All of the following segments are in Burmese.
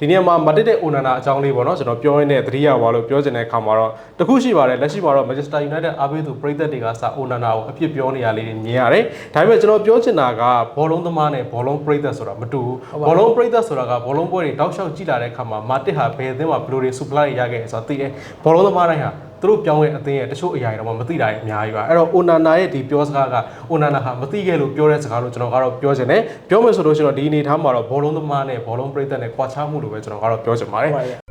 ဒီနေ့မှာမတက်တဲ့အိုနန်နာအကြောင်းလေးပေါ့နော်ကျွန်တော်ပြောရင်းနဲ့သတိရပါလို့ပြောချင်တဲ့အခါမှာတော့တခုရှိပါတယ်လက်ရှိမှာတော့ Manchester United အားပေးသူပရိသတ်တွေကစအိုနန်နာကိုအပြစ်ပြောနေရလေးတွေမြင်ရတယ်ဒါပေမဲ့ကျွန်တော်ပြောချင်တာကဘောလုံးသမားနဲ့ဘောလုံးပရိသတ်ဆိုတာမတူဘူးဘောလုံးပရိသတ်ဆိုတာကဘောလုံးပွဲတွေတောက်လျှောက်ကြည့်လာတဲ့အခါမှာမာတစ်ဟာဘယ်အသင်းမှာဘယ်လိုတွေ supply ရခဲ့ဆိုတာသိတယ်ဘောလုံးသမားတိုင်းဟာသူ တို့ပြောင်းတဲ့အသင်းရဲ့တချို့အရာတွေတော့မသိတာတွေအများကြီးပါအဲ့တော့အိုနာနာရဲ့ဒီပြောစကားကအိုနာနာဟာမသိခဲ့လို့ပြောတဲ့စကားလို့ကျွန်တော်ကတော့ပြောချင်တယ်ပြောမယ်ဆိုလို့ရှိရင်တော့ဒီအနေထားမှာတော့ဘောလုံးသမားနဲ့ဘောလုံးပရိသတ်နဲ့ကွာခြားမှုလို့ပဲကျွန်တော်ကတော့ပြောချင်ပါတယ်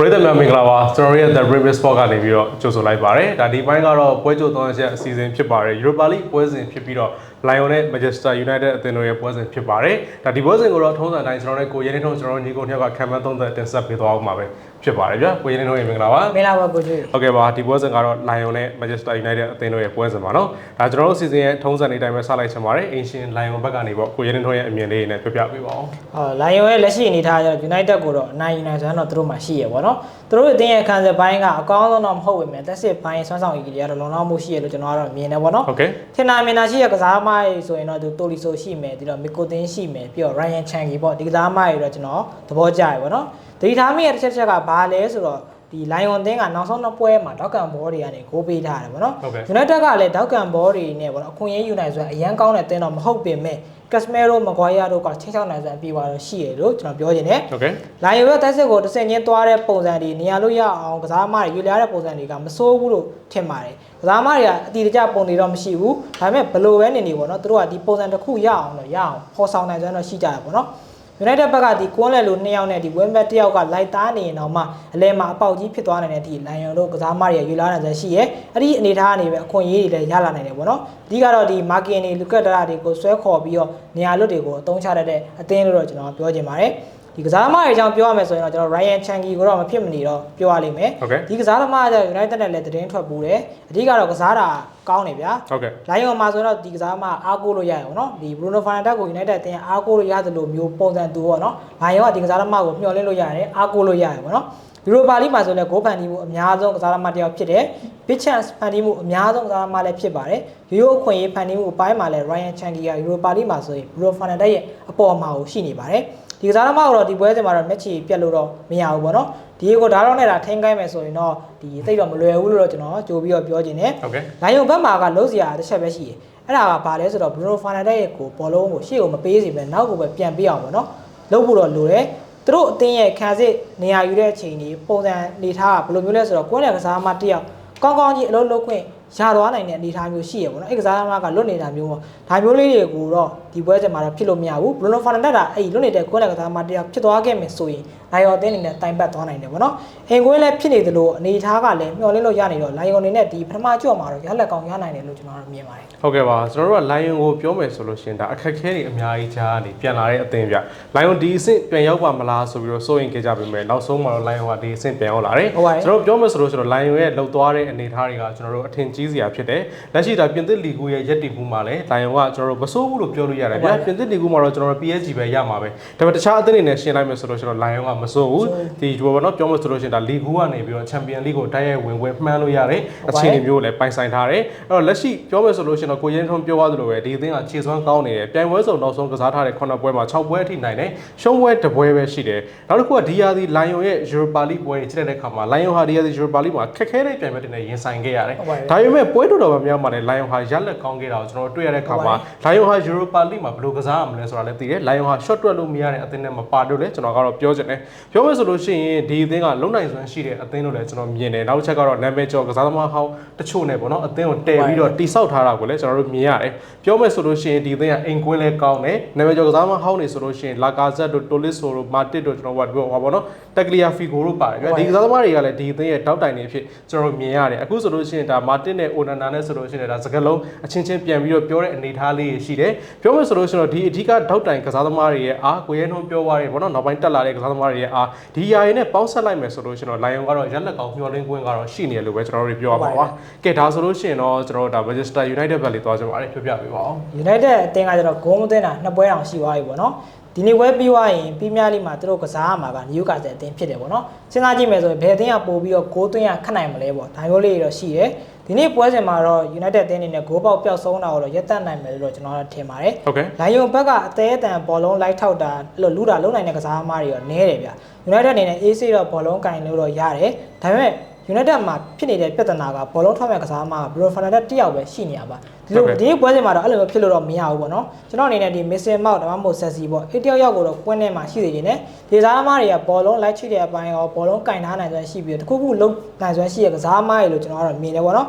ပါရဲ့ပရိသတ်များမင်္ဂလာပါကျွန်တော်တို့ရဲ့ The Brave Sport ကနေပြီးတော့ကြိုဆိုလိုက်ပါတယ်ဒါဒီပိုင်းကတော့ပွဲကြိုသုံးချက်အစီအစဉ်ဖြစ်ပါတယ် Europa League ပွဲစဉ်ဖြစ်ပြီးတော့ Lion နဲ့ Manchester United အသင်းတို့ရဲ့ပွဲစဉ်ဖြစ်ပါတယ်ဒါဒီပွဲစဉ်ကိုတော့ထုံးစံအတိုင်းကျွန်တော်တို့ကိုရဲနေထုံးကျွန်တော်တို့ညီကိုနှစ်ယောက်ကခံမှန်းသုံးသက်တင်ဆက်ပေးသွားအောင်ပါပဲ ဖြစ်ပါတယ်ဗျာကိုရဲနေထုံးရေမင်္ဂလာပါမင်္ဂလာပါကိုကျွေးဟုတ်ကဲ့ပါဒီပွဲစဉ်ကတော့ Lion နဲ့ Manchester United အသင်းတို့ရဲ့ပွဲစဉ်ပါနော်ဒါကျွန်တော်တို့စီစဉ်ရဲ့ထုံးစံနေတိုင်းပဲစလိုက်ချင်ပါတယ်အင်ရှင် Lion ဘက်ကနေပေါ့ကိုရဲနေထုံးရဲ့အမြင်လေးနဲ့ပြပြပေးပါအောင်ဟောလိုင်ယွန်ရဲ့လက်ရှိအနေထားကျတော့ United ကိုတော့အနိုင်ယူနိုင်စွမ်းတော့သူတို့မှရှိရပေါ့နော်သူတို့အသင်းရဲ့ခံစားပိုင်းကအကောင်းဆုံးတော့မဟုတ်ပေမဲ့တက်စစ်ပိုင်းဆွမ်းဆောင်ရည်ကြီးတွေကတော့လုံလောက်မှုရှိရလို့ကျွန်တော်ကတော့မြင်တယ်ပေါ့နော်ဟုတ်ကဲ့ထင်တာမြင်တာရှိရကစားမကြီးဆိုရင်တော့သူတိုလီဆိုရှိမယ်ဒီတော့မီကိုတင်ရှိမယ်ပြီးတော့ Ryan Changi ပေါ့ဒီကစားမကြီးတော့ကျွန်တော်သဘောကျရပေါ့နော်တ တိထားမိရဲ့တစ်ချက်ချက်ကဘာလဲဆိုတော့ဒီ Lion အသင်းကနောက်ဆုံးတော့ပွဲမှာဒေါက်ကန်ဘောတွေကနေဂိုးပေးထားတယ်ပေါ့နော်ဟုတ်ကဲ့ United ကလည်းဒေါက်ကန်ဘောတွေနဲ့ပေါ့နော်အခွင့်အရေးယူနိုင်စွမ်းအရန်ကောင်းတဲ့တင်းတော့မဟုတ်ပေမဲ့ Casemiro Maguire တို့ကချင်းချောက်နိုင်စွမ်းပြေပါတော့ရှိရလို့ကျွန်တော်ပြောချင်တယ်ဟုတ်ကဲ့။လိုင်ယိုရဲ့တိုက်စစ်ကိုတစ်ဆင့်ချင်းသွားတဲ့ပုံစံတွေနေရာလို့ရအောင်ကစားမတွေယူလာတဲ့ပုံစံတွေကမစိုးဘူးလို့ထင်ပါတယ်။ကစားမတွေကအတီတကျပုံတွေတော့မရှိဘူး။ဒါပေမဲ့ဘယ်လိုပဲနေနေပေါ့နော်။သူတို့ကဒီပုံစံတစ်ခုရအောင်တော့ရအောင်ဖော်ဆောင်နိုင်စွမ်းတော့ရှိကြတယ်ပေါ့နော်။ United ဘက်ကဒီကွန်းလက်လိုနှစ်ယောက်နဲ့ဒီ Wembley တစ်ယောက်ကလိုက်သားနေရင်တော့မှအလဲမှာအပေါက်ကြီးဖြစ်သွားနိုင်တဲ့ဒီ Lion တို့ကစားမတွေကယူလာနိုင်စွမ်းရှိရဲ။အဲ့ဒီအနေထားကနေပဲအခွင့်အရေးတွေလည်းရလာနိုင်တယ်ပေါ့နော်။အဓိကတော့ဒီ Markin တွေ Lucas Dara တွေကိုဆွဲခေါ်ပြီးတော့နေရာလွတ်တွေကိုအသုံးချတတ်တဲ့အသင်းလို့တော့ကျွန်တော်ပြောချင်ပါတယ်။ ဒီကစားသမားတွေအကြောင်းပြောရမယ်ဆိုရင်တော့ကျွန်တော် Ryan Changi ကိုတော့မဖြစ်မနေတော့ပြောရလိမ့်မယ်ဟုတ်ကဲ့ဒီကစားသမားက United နဲ့လည်းသတင်းထွက်ပူတယ်အဓိကတော့ကစားတာကောင်းနေဗျာဟုတ်ကဲ့လိုင်းယောမှာဆိုတော့ဒီကစားသမားအားကိုးလို့ရရအောင်နော်ဒီ Bruno Fernandes ကို United အသင်းအားကိုးလို့ရတယ်လို့မျိုးပုံစံတူပေါ့နော်လိုင်းယောကဒီကစားသမားကိုမျှော်လင့်လို့ရတယ်အားကိုးလို့ရတယ်ပေါ့နော်ယူရိုပါလိမှာဆိုလည်းဂိုးဖန်တီးမှုအများဆုံးကစားသမားတစ်ယောက်ဖြစ်တယ် big chance ဖန်တီးမှုအများဆုံးကစားသမားလည်းဖြစ်ပါတယ်ရိုးရိုးအခွင့်အရေးဖန်တီးမှုအပိုင်းမှာလည်း Ryan Changi ကယူရိုပါလိမှာဆိုရင် Bruno Fernandes ရဲ့အပေါ်မှာကိုရှိနေပါတယ် ဒီကစားသမားကတော့ဒီပွဲစဉ်မှာတော့ match ပြတ်လို့တော့မရဘူးပေါ့နော်ဒီကိုဒါတော့နဲ့ဒါထိန်းခိုင်းမယ်ဆိုရင်တော့ဒီသိတော့မလွယ်ဘူးလို့တော့ကျွန်တော်ကြိုပြီးတော့ပြောချင်တယ်ဟုတ်ကဲ့လိုင်ယုံဘက်မှာကလုံးစရာတစ်ချက်ပဲရှိတယ်အဲ့ဒါကဘာလဲဆိုတော့ Bruno Fernandes ရဲ့ကိုဘောလုံးကိုရှေ့ကိုမပေးစီပဲနောက်ကိုပဲပြန်ပေးအောင်ပေါ့နော်လုပ်ဖို့တော့လိုတယ်သူတို့အသင်းရဲ့ခံစစ်နေရာယူတဲ့အချိန်ကြီးပုံစံနေထားကဘယ်လိုမျိုးလဲဆိုတော့ကိုယ်နဲ့ကစားသမားတစ်ယောက်ကောင်းကောင်းကြီးအလုပ်လုပ်ခွင့် ရသွားနိုင်တဲ့အနေအထားမျိုးရှိရပေါ့နော်အဲ့ကစားသမားကလွတ်နေတာမျိုးပေါ့ဒါမျိုးလေးတွေကိုတော့ဒီပွဲချိန်မှာတော့ဖြစ်လို့မရဘူး Bruno Fernandes ကအဲ့ဒီလွတ်နေတဲ့ကိုယ်နဲ့ကစားသမားတစ်ယောက်ဖြစ်သွားခဲ့မယ်ဆိုရင်လိုင်ယုံအသင်းအနေနဲ့တိုင်ပတ်သွားနိုင်တယ်ပေါ့နော်အင်ကွင်းလည်းဖြစ်နေသလိုအနေအထားကလည်းမျှော်လင့်လို့ရနေတော့လိုင်ယုံအနေနဲ့ဒီပထမကြော့မှာတော့ရလက်ကောင်ရနိုင်တယ်လို့ကျွန်တော်တို့မြင်ပါတယ်ဟုတ်ကဲ့ပါကျွန်တော်တို့က Lion ကိုပြောမယ်ဆိုလို့ရှိရင်ဒါအခက်အခဲတွေအများကြီးကြားနေပြန်လာတဲ့အသင်းဗျ Lion ဒီအဆင့်ပြန်ရောက်ပါမလားဆိုပြီးတော့စိုးရင်ခဲ့ကြပြီမယ်နောက်ဆုံးမှာတော့ Lion ကဒီအဆင့်ပြန်ရောက်လာတယ်ဟုတ်ပါတယ်ကျွန်တော်တို့ပြောမယ်ဆိုလို့ရှိရင်တော့ Lion ရဲ့လှုပ်သွားတဲ့အနေအထားတွေကကျွန်တော်တို့အထင်ကြီးစရာဖြစ်တယ်လက်ရှိဒါပြင်သစ်လီဂူရဲ့ရက်တည်မှုမှာလည်း Lion ကကျွန်တော်တို့မစိုးဘူးလို့ပြောလို့ရတယ်ဗျာပြင်သစ်လီဂူမှာတော့ကျွန်တော်တို့ PSG ပဲရမှာပဲဒါပေမဲ့တခြားအသင်းတွေနဲ့ရှင်းလိုက်မယ်ဆိုလို့ရှိရင်တော့ Lion ကမစိုးဘူးဒီဘောနော်ပြောမယ်ဆိုလို့ရှိရင်ဒါလီဂူကနေပြီးတော့ Champion League ကိုတိုက်ရိုက်ဝင်ဝင်မှန်းလို့ရတယ်အခြေအနေမျိုးကိုလည်းပိုင်ဆိုင်ထားတယ်အဲ့တော့လက်ရှိပြောမယ်ဆိုလို့ရှိရင်တော့ကိုရင်းထွန်းပြောသွားသလိုပဲဒီအသင်းကခြေစွမ်းကောင်းနေတယ်ပြိုင်ပွဲစုံနောက်ဆုံးကစားထားတဲ့9ပွဲမှာ6ပွဲအထိနိုင်တယ်ရှုံးပွဲတစ်ပွဲပဲရှိတယ်နောက်တစ်ခုကဒီယာဒီလိုင်ယုံရဲ့ Europa League ပွဲကြီးချစ်တဲ့အခါမှာလိုင်ယုံဟာဒီယာဒီ Europa League မှာခက်ခဲတဲ့ပြိုင်ပွဲတွေနဲ့ရင်ဆိုင်ခဲ့ရတယ်ဟုတ်ပါတယ်ဒါပေမဲ့ပွဲတော်တော်များများမှာလည်းလိုင်ယုံဟာရက်လက်ကောင်းခဲ့တာကိုကျွန်တော်တို့တွေ့ရတဲ့အခါမှာလိုင်ယုံဟာ Europa League မှာဘယ်လိုကစားရမလဲဆိုတာလည်းသိတယ်လိုင်ယုံဟာ shot တွက်လို့မရတဲ့အသင်းနဲ့မပါတော့လေကျွန်တော်ကတော့ပြောချင်တယ်ပြောမယ်ဆိုလို့ရှိရင်ဒီအသင်းကလုံနိုင်စွမ်းရှိတဲ့အသင်းလို့လည်းကျွန်တော်မြင်တယ်နောက်တစ်ချက်ကတော့နာမည်ကျော်ကစားသမားဟောင်းတချို့နဲ့ပေါ့နော်အသင်းကိုတည်ပြီးတော့တိဆောက်ထားတာကိုလည်းကျွန်တော်တို့မြင်ရတယ်ပြောမယ်ဆိုလို့ရှိရင်ဒီအသင်းကအိမ်ကွင်းလည်းကောင်းတယ်နာမည်ကျော်ကစားသမားဟောင်းနေဆိုလို့ရှိရင်လာကာဇက်တို့တိုလစ်ဆိုတို့မာတစ်တို့ကျွန်တော်တို့ဟောပေါ့နော်တက်ကလီယာဖီဂိုတို့ပါတယ်ဗျဒီကစားသမားတွေကလည်းဒီအသင်းရဲ့တောက်တိုင်နေဖြစ်ကျွန်တော်တို့မြင်ရတယ်အခုဆိုလို့ရှိရင်ဒါမာတစ်နဲ့အိုနန်နာနဲ့ဆိုလို့ရှိရင်ဒါစကလုံးအချင်းချင်းပြန်ပြီးတော့ပြောတဲ့အနေအထားလေးရှိတယ်ပြောမယ်ဆိုလို့ရှိရင်တော့ဒီအဓိကတောက်တိုင်ကစားသမားတွေရဲ့အားကိုရဲနှုံးပြောသွားတယ်ပေါ့နော်နောက်ပိုင်းတက်လာတဲ့ကစားသမားတွေရဲ့အားဒီယာရင်နဲ့ပေါင်းဆက်လိုက်မယ်ဆိုလို့ရှိရင်တော့လိုင်ယုံကတော့ရက်လက်ကောင်မျောလင်းကွင်းကတော့ရှိနေတယ်လို့ပဲကျွန်တော်တို့ပြောရပါပါကဲဒါဆိုလို့ရှိရင်တော့ကျွန်တော်တို့ဒါ Manchester United ဘက်လေးသွားကြပါမယ်ပြောပြပေးပါဦး United အသင်းကကျတော့ဂိုးမသွင်းတာနှစ်ပွဲအောင်ရှိသွားပြီပေါ့နော်ဒီနေ့ပွဲပြီးသွားရင်ပီးမီးယားလိမှာသူတို့ကစားရမှာကနယူကာဆယ်အသင်းဖြစ်တယ်ပေါ့နော်စဉ်းစားကြည့်မယ်ဆိုရင်ဘယ်အသင်းကပို့ပြီးတော့ဂိုးသွင်းရခက်နိုင်မလဲပေါ့ဒါမျိုးလေးတွေတော့ရှိတယ် ဒီဒီနေ့ပွဲစဉ်မှာတော့ United အသင်းအနေနဲ့ဂိုးပေါက်ပျောက်ဆုံးတာကိုတော့ရပ်တန့်နိုင်မယ်လို့တော့ကျွန်တော်တို့ထင်ပါတယ်ဟုတ်ကဲ့လိုင်ယွန်ဘက်ကအသေးအတန်ဘောလုံးလိုက်ထောက်တာအဲ့လိုလူတာလုံးနိုင်တဲ့ကစားသမားတွေရောနဲတယ်ဗျ United အနေနဲ့ AC တော့ဘောလုံးကင်လို့တော့ရတယ်ဒါပေမဲ့ United မှာဖြစ်နေတဲ့ပြဿနာကဘောလုံးထွက်မဲ့ကစားသမားက Bruno Fernandes တယောက်ပဲရှိနေရပါဒီလိုဒီနေ့ပွဲစဉ်မှာတော့အဲ့လိုမျိုးဖြစ်လို့တော့မရဘူးပေါ့နော်ကျွန်တော်အနေနဲ့ဒီ Mason Mount ဒါမှမဟုတ် Sessi ပေါ့အဲ့တယောက်ယောက်ကိုတော့ပွင့်ထဲမှာရှိနေတယ်ဒီကစားသမားတွေကဘောလုံးလိုက်ချိတဲ့အပိုင်းရောဘောလုံးကင်ထားနိုင်စွမ်းရှိပြီးတော့တခုခုလုံးနိုင်စွမ်းရှိတဲ့ကစားသမားတွေလို့ကျွန်တော်ကတော့မြင်တယ်ပေါ့နော်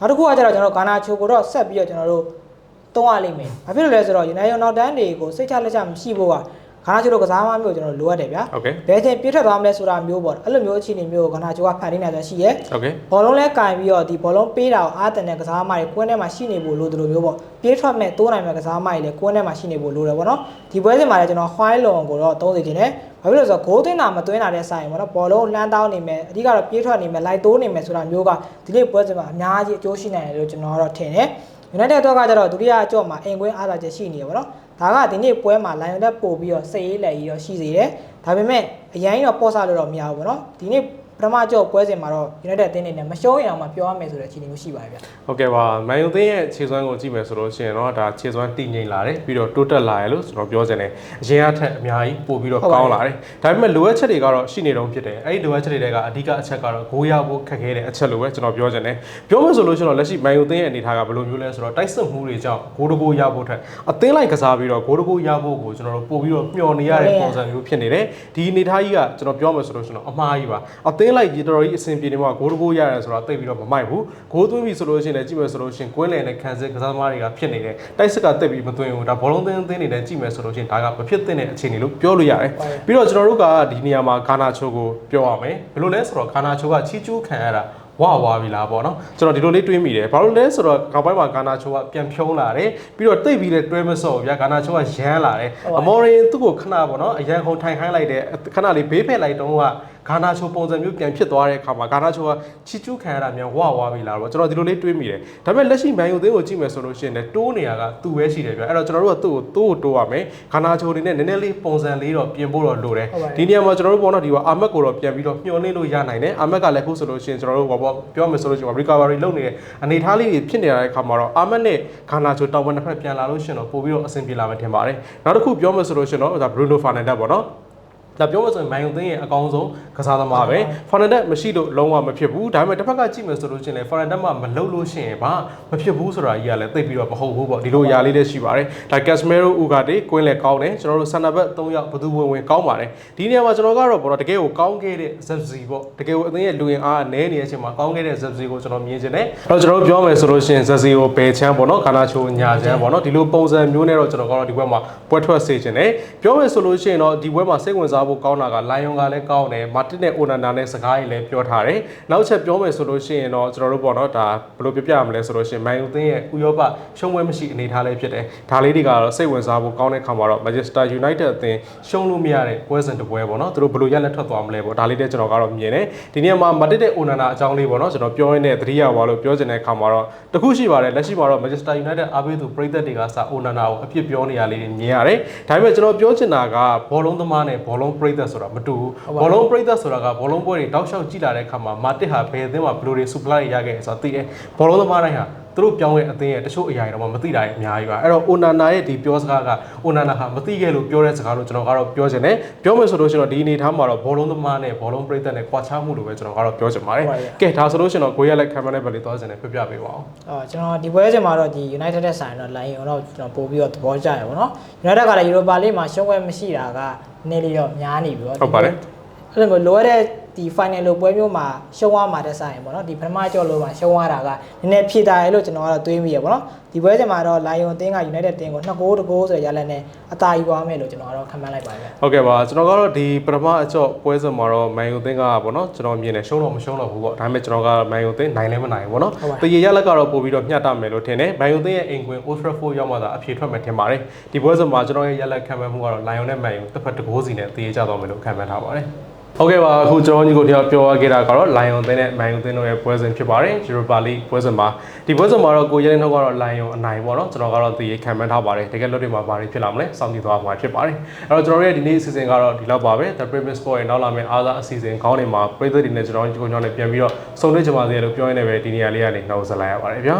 နောက်တစ်ခုကကျတော့ကျွန်တော်ဂါနာချိုကိုတော့ဆက်ပြီးတော့ကျွန်တော်တို့တုံးရလိမ့်မယ်။ဘာဖြစ်လို့လဲဆိုတော့ United နောက်တန်းတွေကိုစိတ်ချလက်ချမရှိဖို့က ခါနာချိုတို့ကစားမမျိုးကျွန်တော်လိုအပ်တယ်ဗျာဟုတ်ကဲ့။ဘယ်ချိန်ပြည့်ထွက်သွားမလဲဆိုတာမျိုးပေါ့။အဲ့လိုမျိုးအခြေအနေမျိုးကိုခါနာချိုကဖန်တီးနိုင်တယ်ရှိရဲဟုတ်ကဲ့။ဘောလုံးလဲကင်ပြီးတော့ဒီဘောလုံးပေးတာကိုအားတန်တဲ့ကစားမတွေကွင်းထဲမှာရှိနေဖို့လိုတယ်လို့မျိုးပေါ့။ပြေးထွက်မဲ့တိုးနိုင်မဲ့ကစားမတွေလည်းကွင်းထဲမှာရှိနေဖို့လိုတယ်ပေါ့နော်။ဒီပွဲစဉ်မှာလည်းကျွန်တော် white long ကိုတော့သုံးစီခြင်းနဲ့ဘာဖြစ်လို့လဲဆိုတော့ဂိုးသွင်းတာမသွင်းတာတဲ့ဆိုင်ပေါ့နော်။ဘောလုံးလှမ်းတောင်းနေမယ်အဓိကတော့ပြေးထွက်နေမယ်လိုက်တိုးနေမယ်ဆိုတာမျိုးကဒီနေ့ပွဲစဉ်မှာအများကြီးအကျိုးရှိနိုင်တယ်လို့ကျွန်တော်ကတော့ထင်တယ်။ United တော့ကကြတော့ဒုတိယအကြော့မှာအိမ်ကွင်းအားသာချက်ရှိနေရပါတော့။ဒါကဒီနေ့ပွဲမှာ Lion တက်ပို့ပြီးတော့စိတ်ရေးလက်ရေးတော့ရှိစေတယ်။ဒါပေမဲ့အရင်ကတော့ပေါ့ဆလို့တော့မရဘူးပေါ့နော်။ဒီနေ့ ပထမကြော့ပွဲစဉ်မှာတော့ United အသင်းအနေနဲ့မရှုံးရင်အောင်မှပြောရမယ်ဆိုတဲ့အခြေအနေမျိုးရှိပါတယ်ဗျ။ဟုတ်ကဲ့ပါမန်ယူသင်းရဲ့ခြေစွမ်းကိုကြည့်မယ်ဆိုလို့ရှိရင်တော့ဒါခြေစွမ်းတည်ငြိမ်လာတယ်ပြီးတော့တိုးတက်လာရလို့ကျွန်တော်ပြောချင်တယ်အရင်အထက်အများကြီးပို့ပြီးတော့ဟုတ်ပါကောဘူးင်းလာတယ်ဒါပေမဲ့လိုအပ်ချက်တွေကတော့ရှိနေတော့ဖြစ်တယ်အဲ့ဒီလိုအပ်ချက်တွေကအဓိကအချက်ကတော့ဂိုးရဖို့ခက်ခဲတဲ့အချက်လို့ပဲကျွန်တော်ပြောချင်တယ်ပြောမယ်ဆိုလို့ရှိရင်တော့လက်ရှိမန်ယူသင်းရဲ့အနေအထားကဘယ်လိုမျိုးလဲဆိုတော့တိုက်စစ်မှုတွေကြောင့်ဂိုးတကိုးရဖို့ထက်အသင်းလိုက်ကစားပြီးတော့ဂိုးတကိုးရဖို့ကိုကျွန်တော်တို့ပို့ပြီးတော့မျှော်နေရတဲ့ပုံစံမျိုးဖြစ်နေတယ်ဒီအနေအထားကြီးကကျွန်တော်ပြောမယ်ဆိုလို့ရှိရင်တော့အမှားကြီးပါအသင်းလိုက်ကြီးတော်တော်ကြီးအဆင်ပြေနေမှာဂိုးတကိုးရတယ်ဆိုတော့သိပြီးတော့မမိုက်ဘူးဂိုးသွင်းပြီဆိုလို့ရှိရင်လည်းကြည့်မယ်ဆိုလို့ရှိရင်ကွင်းလယ်နဲ့ခံစစ်ကစားသမားတွေကဖြစ်နေတယ်တိုက်စစ်ကတက်ပြီးမသွင်းဘူးဒါဘောလုံးသင်းသင်းနေတယ်ကြည့်မယ်ဆိုလို့ရှိရင်ဒါကမဖြစ်သင့်တဲ့အခြေအနေလို့ပြောလို့ရတယ်ပြီးတော့ကျွန်တော်တို့ကဒီနေရာမှာဂါနာချိုကိုပြောရမယ်ဘယ်လိုလဲဆိုတော့ဂါနာချိုကချီကျူးခံရတာဝဝါပြီလားပေါ့နော်ကျွန်တော်ဒီလိုလေးတွေးမိတယ်ဘာလို့လဲဆိုတော့နောက်ပိုင်းမှာဂါနာချိုကပြန်ဖြုံးလာတယ်ပြီးတော့တိတ်ပြီးလဲတွဲမစော့ဘူးဗျာဂါနာချိုကရမ်းလာတယ်အမော်ရင်သူ့ကိုခဏပေါ့နော်အရန်ခုံထိုင်ခိုင်းလိုက်တယ်ခဏလေးဘေးဖက်လိုက်တော့ကဂါနာချိုပုံစံမျိုးပြန်ဖြစ်သွားတဲ့အခါမှာဂါနာချိုကချီကျူးခံရတာမြန်ဝဝါပြီလားပေါ့ကျွန်တော်ဒီလိုလေးတွေးမိတယ်ဒါပေမဲ့လက်ရှိမန်ယူသင်းကိုကြည့်မယ်ဆိုလို့ရှိရင်လည်းတိုးနေရကသူ့ပဲရှိတယ်ဗျာအဲ့တော့ကျွန်တော်တို့ကသူ့ကိုတိုးကိုတိုးရမယ်ဂါနာချိုတွေနဲ့နည်းနည်းလေးပုံစံလေးတော့ပြင်ဖို့တော့လိုတယ်ဟုတ်ပါတယ်ဒီနေရာမှာကျွန်တော်တို့ပေါ့နော်ဒီကအာမက်ကိုတော့ပြန်ပြီးတော့မျှော်လင့်လို့ရနိုင်တယ်အာမက်ကလည်းခုဆိုလို့ရှိရင်ကျွန်တော်တို့ဘာပေါ့ပြောမယ်ဆိုလို့ရှိရင် recovery လုပ်နေတဲ့အနေအထားလေးတွေဖြစ်နေတဲ့အခါမှာတော့အာမက်နဲ့ဂါနာချိုတောင်ပန်တစ်ဖက်ပြန်လာလို့ရှိရင်တော့ပို့ပြီးတော့အဆင်ပြေလာမယ်ထင်ပါတယ်နောက်တစ်ခုပြောမယ်ဆိုလို့ရှိရင်တော့ဒါ Bruno Fernandes ပေါ့နော် ဒါပြောမှဆိုရင်မန်ယူသင်းရဲ့အကောင်းဆုံးကစားသမားပဲဖာနန်ဒက်မရှိလို့လုံးဝမဖြစ်ဘူးဒါပေမဲ့တစ်ဖက်ကကြည့်မယ်ဆိုလို့ရှိရင်လည်းဖာနန်ဒက်မှမလုပ်လို့ရှိရင်ဘာမဖြစ်ဘူးဆိုတာကြီးကလည်းသိပ်ပြီးတော့မဟုတ်ဘူးပေါ့ဒီလိုအရာလေးတွေရှိပါတယ်ဒါကက်စမဲရိုဥကတေကွင်းလည်းကောင်းတယ်ကျွန်တော်တို့ဆန်နာဘက်၃ယောက်ဘသူဝင်ဝင်ကောင်းပါတယ်ဒီနေရာမှာကျွန်တော်ကတော့ပေါ့နော်တကယ်ကိုကောင်းခဲ့တဲ့ဇက်စီပေါ့တကယ်ကိုအသင်းရဲ့လူရင်အားနည်းနေတဲ့အချိန်မှာကောင်းခဲ့တဲ့ဇက်စီကိုကျွန်တော်မြင်ချင်တယ်အဲ့တော့ကျွန်တော်တို့ပြောမယ်ဆိုလို့ရှိရင်ဇက်စီကိုဘယ်ချမ်းပေါ့နော်ခါနာချိုညာချမ်းပေါ့နော်ဒီလိုပုံစံမျိုးနဲ့တော့ကျွန်တော်ကတော့ဒီဘက်မှာပွဲထွက်စေချင်တယ်ပြောမယ်ဆိုလို့ရှိရင်တော့ဒီဘက်မှာစိတ်ဝင်စားဖို့ကောင်းတာကလိုင်ယွန်ကလည်းကောင်းတယ်မာတင်နဲ့အိုနန်နာနဲ့စကားကြီးလည်းပြောထားတယ်နောက်ချက်ပြောမယ်ဆိုလို့ရှိရင်တော့ကျွန်တော်တို့ပေါ့နော်ဒါဘယ်လိုပြပြရမလဲဆိုလို့ရှိရင်မန်ယူသင်းရဲ့ဥရောပရှုံးပွဲမရှိအနေထားလေးဖြစ်တယ်ဒါလေးတွေကတော့စိတ်ဝင်စားဖို့ကောင်းတဲ့ခါမှာတော့ Manchester United အသင်းရှုံးလို့မရတဲ့ပွဲစဉ်တစ်ပွဲပေါ့နော်သူတို့ဘယ်လိုရက်လက်ထွက်သွားမလဲပေါ့ဒါလေးတွေကျွန်တော်ကတော့မြင်တယ်ဒီနေ့မှာမတက်တဲ့အိုနန်နာအကြောင်းလေးပေါ့နော်ကျွန်တော်ပြောရင်းနဲ့သတိရပါလို့ပြောချင်တဲ့ခါမှာတော့တခုရှိပါတယ်လက်ရှိမှာတော့ Manchester United အားပေးသူပရိသတ်တွေကစအိုနန်နာကိုအပြစ်ပြောနေရလေးတွေမြင်ရတယ်ဒါပေမဲ့ကျွန်တော်ပြောချင်တာကဘောလုံးသမားနဲ့ဘောလုံးပရိသတ်ဆိုတာမတူဘူးဘောလုံးပရိသတ်ဆိုတာကဘောလုံးပွဲတွေတောက်လျှောက်ကြည့်လာတဲ့ခါမှာမာတစ်ဟာဘယ်အသင်းမှာဘယ်လိုတွေ supply ရခဲ့ဆိုတာသိတယ်ဘောလုံးသမားတိုင်းဟာသူတို့ပြောင်းတဲ့အသင်းရဲ့တချို့အရာတွေတော့မသိတာတွေအများကြီးပါအဲ့တော့အိုနာနာရဲ့ဒီပြောစကားကအိုနာနာဟာမသိခဲ့လို့ပြောတဲ့စကားလို့ကျွန်တော်ကတော့ပြောချင်တယ်ပြောမယ်ဆိုလို့ရှိရင်တော့ဒီအနေထားမှာတော့ဘောလုံးသမားနဲ့ဘောလုံးပရိသတ်နဲ့ကွာခြားမှုလို့ပဲကျွန်တော်ကတော့ပြောချင်ပါတယ်ကဲဒါဆိုလို့ရှိရင်တော့ကိုရလက်ခံမနဲ့ပဲလေးသွားစင်နဲ့ပြပြပေးပါအောင်အော်ကျွန်တော်ဒီပွဲစဉ်မှာတော့ဒီ United တဲ့ဆိုင်တော့ line တော့ကျွန်တော်ပို့ပြီးတော့သဘောကျရပါတော့ United ကလည်း Europa League မှာရှုံးပွဲမရှိတာက နည်းလေးတော့များနေပြီပေါ့ဟုတ်ပါတယ်အဲ့လိုမျိုးလိုရတဲ့ ဒီ final လိုပွဲမျိုးမှာရှုံးသွားမှာတဲ့ဆိုင်ပေါ့နော်ဒီပထမကြော်လိုမှာရှုံးသွားတာကနည်းနည်းဖြေတာရလို့ကျွန်တော်ကတော့တွေးမိရပေါ့နော်ဒီပွဲစဉ်မှာတော့ Lion အသင်းက United အသင်းကို2ဂိုးတဂိုးဆိုရရလက်နဲ့အသာယူသွားမယ်လို့ကျွန်တော်ကတော့ခံမှန်းလိုက်ပါတယ်ဗျဟုတ်ကဲ့ပါကျွန်တော်ကတော့ဒီပထမအကြော့ပွဲစဉ်မှာတော့မန်ယူသင်းကပေါ့နော်ကျွန်တော်မြင်တယ်ရှုံးတော့မရှုံးတော့ဘူးပေါ့ဒါပေမဲ့ကျွန်တော်ကမန်ယူသင်းနိုင်လဲမနိုင်ဘူးပေါ့နော်တရေရလက်ကတော့ပို့ပြီးတော့မျှတမယ်လို့ထင်တယ်မန်ယူသင်းရဲ့အိမ်ကွင်း Old Trafford ရောက်မှသာအဖြေထွက်မယ်ထင်ပါတယ်ဒီပွဲစဉ်မှာကျွန်တော်ရဲ့ရလက်ခံမှန်းမှုကတော့ Lion နဲ့ Man U တစ်ဖက်တစ်ကိုးစီနဲ့တရေကြသွားမယ်လို့ခံမှန်းထားပါတယ် ဟုတ်ကဲ့ပါအခုကျွန်တော်ညီကိုတယောက်ပြောခဲ့တာကတော့ Lion အသင်းနဲ့ Man U အသင်းတို့ရဲ့ပွဲစဉ်ဖြစ်ပါတယ် Europa League ပွဲစဉ်မှာဒီပွဲစဉ်မှာတော့ကိုရဲလင်းထုတ်ကတော့ Lion အနိုင်ပေါ့နော်ကျွန်တော်ကတော့ဒီခံမှန်းထားပါတယ်တကယ်လို့တွေမှာဘာတွေဖြစ်လာမလဲစောင့်ကြည့်သွားမှာဖြစ်ပါတယ်အဲ့တော့ကျွန်တော်ရဲ့ဒီနေ့အစီအစဉ်ကတော့ဒီလောက်ပါပဲ The Premier Sport ရဲ့နောက်လာမယ့်အားသာအစီအစဉ်ခေါင်းတွေမှာပြည်သက်တွေနဲ့ကျွန်တော်ညီကိုညောင်းနဲ့ပြန်ပြီးတော့ဆုံတွေ့ကြပါစေလို့ပြောရင်းနဲ့ပဲဒီနေရာလေးကနေနောက်ဆက်လိုက်ရပါတယ်ဗျာ